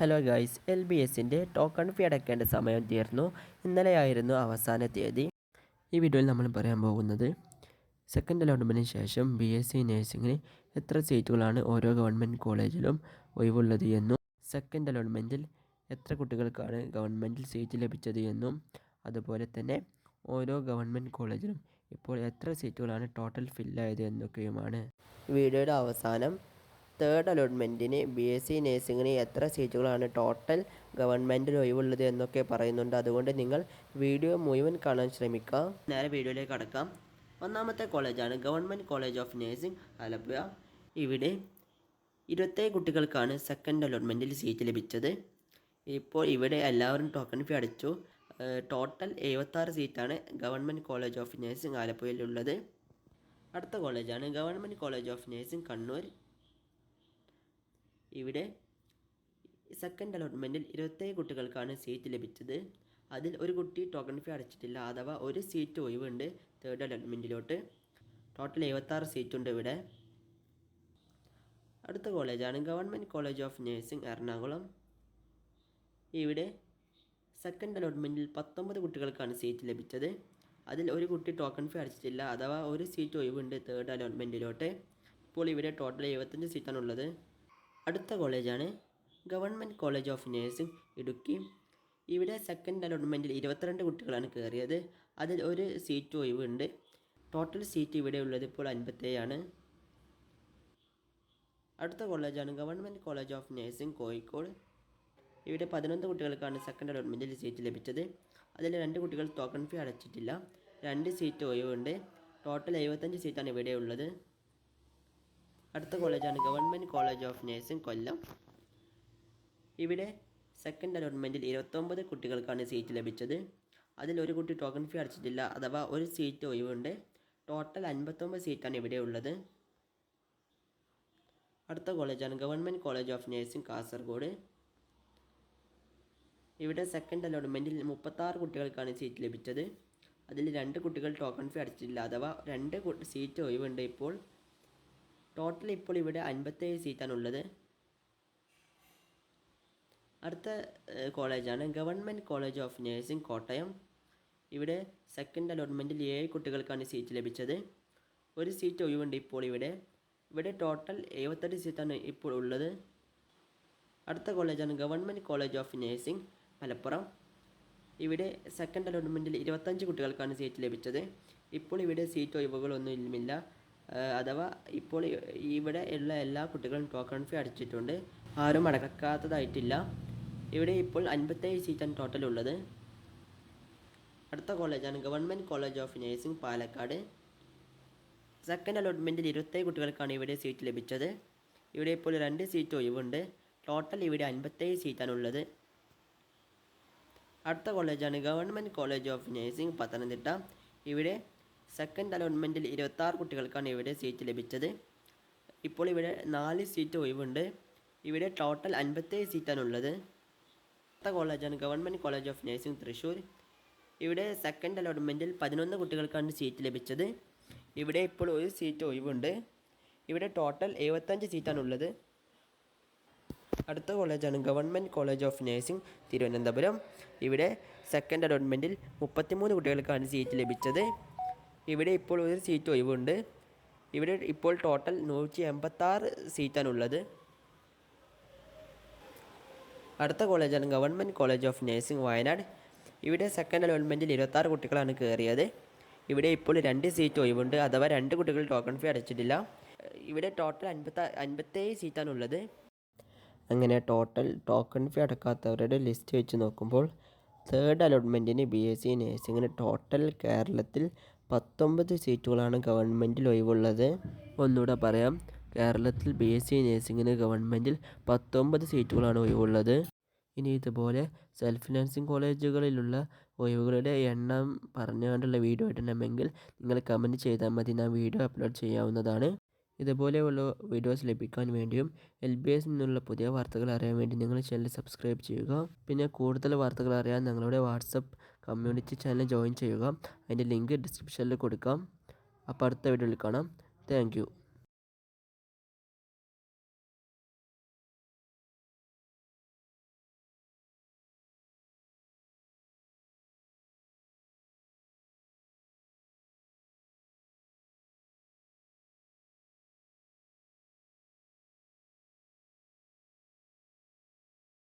Hello guys L B എസിന്റെ token fee അടയ്ക്കേണ്ട സമയം തീർന്നു. ഇന്നലെയായിരുന്നു അവസാന തീയതി. ഈ വീഡിയോയിൽ നമ്മൾ പറയാൻ പോകുന്നത് സെക്കൻഡ് അലോട്ട്മെന്റിന് ശേഷം ബി എസ് സി നഴ്സിംഗിന് എത്ര സീറ്റുകളാണ് ഓരോ ഗവൺമെന്റ് കോളേജിലും ഒഴിവുള്ളത് എന്നും സെക്കൻഡ് അലോട്ട്മെന്റിൽ എത്ര കുട്ടികൾക്കാണ് ഗവൺമെന്റിൽ സീറ്റ് ലഭിച്ചത് എന്നും അതുപോലെ തന്നെ ഓരോ ഗവൺമെന്റ് കോളേജിലും ഇപ്പോൾ എത്ര സീറ്റുകളാണ് ടോട്ടൽ ഫില്ലായത് എന്നൊക്കെയുമാണ്. വീഡിയോയുടെ അവസാനം തേർഡ് അലോട്ട്മെന്റിന് ബി എസ് സി നേഴ്സിങ്ങിന് എത്ര സീറ്റുകളാണ് ടോട്ടൽ ഗവൺമെന്റിൽ ഒഴിവുള്ളത് എന്നൊക്കെ പറയുന്നുണ്ട്. അതുകൊണ്ട് നിങ്ങൾ വീഡിയോ മുഴുവൻ കാണാൻ ശ്രമിക്കുക. നേരെ വീഡിയോയിലേക്ക് കടക്കാം. ഒന്നാമത്തെ കോളേജാണ് government college of nursing Alappuzha. ഇവിടെ ഇരുപത്തേഴ് കുട്ടികൾക്കാണ് സെക്കൻഡ് അലോട്ട്മെന്റിൽ സീറ്റ് ലഭിച്ചത്. ഇപ്പോൾ ഇവിടെ എല്ലാവരും ടോക്കൺ ഫീ അടച്ചു. ടോട്ടൽ എഴുപത്താറ് സീറ്റാണ് ഗവൺമെന്റ് കോളേജ് ഓഫ് നേഴ്സിംഗ് ആലപ്പുഴയിലുള്ളത്. അടുത്ത കോളേജാണ് government college of nursing Kannur. ഇവിടെ സെക്കൻഡ് അലോട്ട്മെന്റിൽ ഇരുപത്തേഴ് കുട്ടികൾക്കാണ് സീറ്റ് ലഭിച്ചത്. അതിൽ ഒരു കുട്ടി ടോക്കൺ ഫീ അടച്ചിട്ടില്ല. അഥവാ ഒരു സീറ്റ് ഒഴിവുണ്ട് തേർഡ് അലോട്ട്മെന്റിലോട്ട് ടോട്ടൽ എഴുപത്താറ് സീറ്റുണ്ട് ഇവിടെ. അടുത്ത കോളേജാണ് government college of nursing Ernakulam. ഇവിടെ സെക്കൻഡ് അലോട്ട്മെന്റിൽ പത്തൊമ്പത് കുട്ടികൾക്കാണ് സീറ്റ് ലഭിച്ചത്. അതിൽ ഒരു കുട്ടി ടോക്കൺ ഫീ അടച്ചിട്ടില്ല. അഥവാ ഒരു സീറ്റ് ഒഴിവുണ്ട് തേർഡ് അലോട്ട്മെന്റിലോട്ട് ഇപ്പോൾ ഇവിടെ ടോട്ടൽ എഴുപത്തഞ്ച് സീറ്റാണുള്ളത് അടുത്ത കോളേജാണ് government college of nursing Idukki. ഇവിടെ സെക്കൻഡ് അലോട്ട്മെന്റിൽ ഇരുപത്തിരണ്ട് കുട്ടികളാണ് കയറിയത്. അതിൽ ഒരു സീറ്റ് ഒഴിവുണ്ട്. ടോട്ടൽ സീറ്റ് ഇവിടെ ഉള്ളത് ഇപ്പോൾ അൻപത്തേഴാണ്. അടുത്ത കോളേജാണ് government college of nursing Kozhikode. ഇവിടെ പതിനൊന്ന് കുട്ടികൾക്കാണ് സെക്കൻഡ് അലോട്ട്മെന്റിൽ സീറ്റ് ലഭിച്ചത്. അതിൽ രണ്ട് കുട്ടികൾ ടോക്കൺ ഫീ അടച്ചിട്ടില്ല. രണ്ട് സീറ്റ് ഒഴിവുണ്ട്. ടോട്ടൽ എഴുപത്തഞ്ച് സീറ്റാണ് ഇവിടെ ഉള്ളത്. അടുത്ത കോളേജാണ് government college of nursing Kollam. ഇവിടെ സെക്കൻഡ് അലോട്ട്മെന്റിൽ ഇരുപത്തൊമ്പത് കുട്ടികൾക്കാണ് സീറ്റ് ലഭിച്ചത്. അതിൽ ഒരു കുട്ടി ടോക്കൺ ഫീ അടച്ചിട്ടില്ല അഥവാ ഒരു സീറ്റ് ഒഴിവുണ്ട്. ടോട്ടൽ അൻപത്തൊമ്പത് സീറ്റാണ് ഇവിടെ ഉള്ളത്. അടുത്ത കോളേജാണ് government college of nursing Kasaragod. ഇവിടെ സെക്കൻഡ് അലോട്ട്മെന്റിൽ മുപ്പത്താറ് കുട്ടികൾക്കാണ് സീറ്റ് ലഭിച്ചത്. അതിൽ രണ്ട് കുട്ടികൾ ടോക്കൺ ഫീ അടച്ചിട്ടില്ല അഥവാ രണ്ട് സീറ്റ് ഒഴിവുണ്ട് ഇപ്പോൾ. ടോട്ടൽ ഇപ്പോൾ ഇവിടെ അൻപത്തേഴ് സീറ്റാണ് ഉള്ളത്. അടുത്ത കോളേജാണ് government college of nursing Kottayam. ഇവിടെ സെക്കൻഡ് അലോട്ട്മെന്റിൽ ഏഴ് കുട്ടികൾക്കാണ് സീറ്റ് ലഭിച്ചത്. ഒരു സീറ്റ് ഒഴിവുണ്ട് ഇപ്പോൾ ഇവിടെ. ഇവിടെ ടോട്ടൽ എഴുപത്തെട്ട് സീറ്റാണ് ഇപ്പോൾ ഉള്ളത്. അടുത്ത കോളേജാണ് government college of nursing Malappuram. ഇവിടെ സെക്കൻഡ് അലോട്ട്മെന്റിൽ ഇരുപത്തഞ്ച് കുട്ടികൾക്കാണ് സീറ്റ് ലഭിച്ചത്. ഇപ്പോൾ ഇവിടെ സീറ്റ് ഒഴിവുകളൊന്നുമില്ല. അഥവാ ഇപ്പോൾ ഇവിടെ ഉള്ള എല്ലാ കുട്ടികളും ടോക്കൺ ഫീ അടച്ചിട്ടുണ്ട്. ആരും അടക്കാത്തതായിട്ടില്ല. ഇവിടെ ഇപ്പോൾ അൻപത്തേഴ് സീറ്റാണ് ടോട്ടൽ ഉള്ളത്. അടുത്ത കോളേജാണ് government college of nursing Palakkad. Second അലോട്ട്മെന്റിൽ ഇരുപത്തേഴ് കുട്ടികൾക്കാണ് ഇവിടെ സീറ്റ് ലഭിച്ചത്. ഇവിടെ ഇപ്പോൾ രണ്ട് സീറ്റ് ഒഴിവുണ്ട്. ടോട്ടൽ ഇവിടെ അൻപത്തേഴ് സീറ്റാണുള്ളത് അടുത്ത കോളേജാണ് government college of nursing Pathanamthitta. ഇവിടെ സെക്കൻഡ് അലോട്ട്മെന്റിൽ ഇരുപത്താറ് കുട്ടികൾക്കാണ് ഇവിടെ സീറ്റ് ലഭിച്ചത്. ഇപ്പോൾ ഇവിടെ നാല് സീറ്റ് ഒഴിവുണ്ട്. ഇവിടെ ടോട്ടൽ അൻപത്തേഴ് സീറ്റാണുള്ളത് അടുത്ത കോളേജാണ് government college of nursing Thrissur ഇവിടെ സെക്കൻഡ് അലോട്ട്മെന്റിൽ പതിനൊന്ന് കുട്ടികൾക്കാണ് സീറ്റ് ലഭിച്ചത്. ഇവിടെ ഇപ്പോൾ ഒരു സീറ്റ് ഒഴിവുണ്ട്. ഇവിടെ ടോട്ടൽ എഴുപത്തഞ്ച് സീറ്റാണുള്ളത് അടുത്ത കോളേജാണ് government college of nursing Thiruvananthapuram. ഇവിടെ സെക്കൻഡ് അലോട്ട്മെന്റിൽ മുപ്പത്തിമൂന്ന് കുട്ടികൾക്കാണ് സീറ്റ് ലഭിച്ചത്. ഇവിടെ ഇപ്പോൾ ഒരു സീറ്റ് ഒഴിവുണ്ട്. ഇവിടെ ഇപ്പോൾ ടോട്ടൽ നൂറ്റി എൺപത്താറ് സീറ്റാണുള്ളത് അടുത്ത കോളേജാണ് government college of nursing Wayanad. ഇവിടെ സെക്കൻഡ് അലോട്ട്മെന്റിൽ ഇരുപത്താറ് കുട്ടികളാണ് കയറിയത്. ഇവിടെ ഇപ്പോൾ രണ്ട് സീറ്റ് ഒഴിവുണ്ട്. അഥവാ രണ്ട് കുട്ടികൾ ടോക്കൺ ഫീ അടച്ചിട്ടില്ല. ഇവിടെ ടോട്ടൽ അൻപത്ത അൻപത്തേഴ് സീറ്റാണുള്ളത് അങ്ങനെ ടോട്ടൽ ടോക്കൺ ഫീ അടക്കാത്തവരുടെ ലിസ്റ്റ് വെച്ച് നോക്കുമ്പോൾ തേർഡ് അലോട്ട്മെന്റിന് ബി എസ് സി നഴ്സിംഗിന് ടോട്ടൽ കേരളത്തിൽ പത്തൊമ്പത് സീറ്റുകളാണ് ഗവൺമെന്റിൽ ഒഴിവുള്ളത്. ഒന്നുകൂടെ പറയാം. കേരളത്തിൽ ബി എസ് സി നഴ്സിംഗിന് ഗവൺമെന്റിൽ പത്തൊമ്പത് സീറ്റുകളാണ് ഒഴിവുള്ളത്. ഇനി ഇതുപോലെ സെൽഫ് ഫിനാൻസിങ് കോളേജുകളിലുള്ള ഒഴിവുകളുടെ എണ്ണം പറഞ്ഞുകൊണ്ടുള്ള വീഡിയോ ഇടണമെങ്കിൽ നിങ്ങൾ കമന്റ് ചെയ്താൽ മതി. ഞാൻ വീഡിയോ അപ്ലോഡ് ചെയ്യാവുന്നതാണ്. ഇതുപോലെയുള്ള വീഡിയോസ് ലഭിക്കാൻ വേണ്ടിയും എൽ ബി എസ് നിന്നുള്ള പുതിയ വാർത്തകൾ അറിയാൻ വേണ്ടി നിങ്ങൾ ചാനൽ സബ്സ്ക്രൈബ് ചെയ്യുക. പിന്നെ കൂടുതൽ വാർത്തകൾ അറിയാൻ ഞങ്ങളുടെ വാട്സപ്പ് കമ്മ്യൂണിറ്റി ചാനൽ ജോയിൻ ചെയ്യുക. അതിന്റെ ലിങ്ക് ഡിസ്ക്രിപ്ഷനിൽ കൊടുക്കാം. അപ്പോൾ അടുത്ത വീഡിയോയിൽ കാണാം. താങ്ക്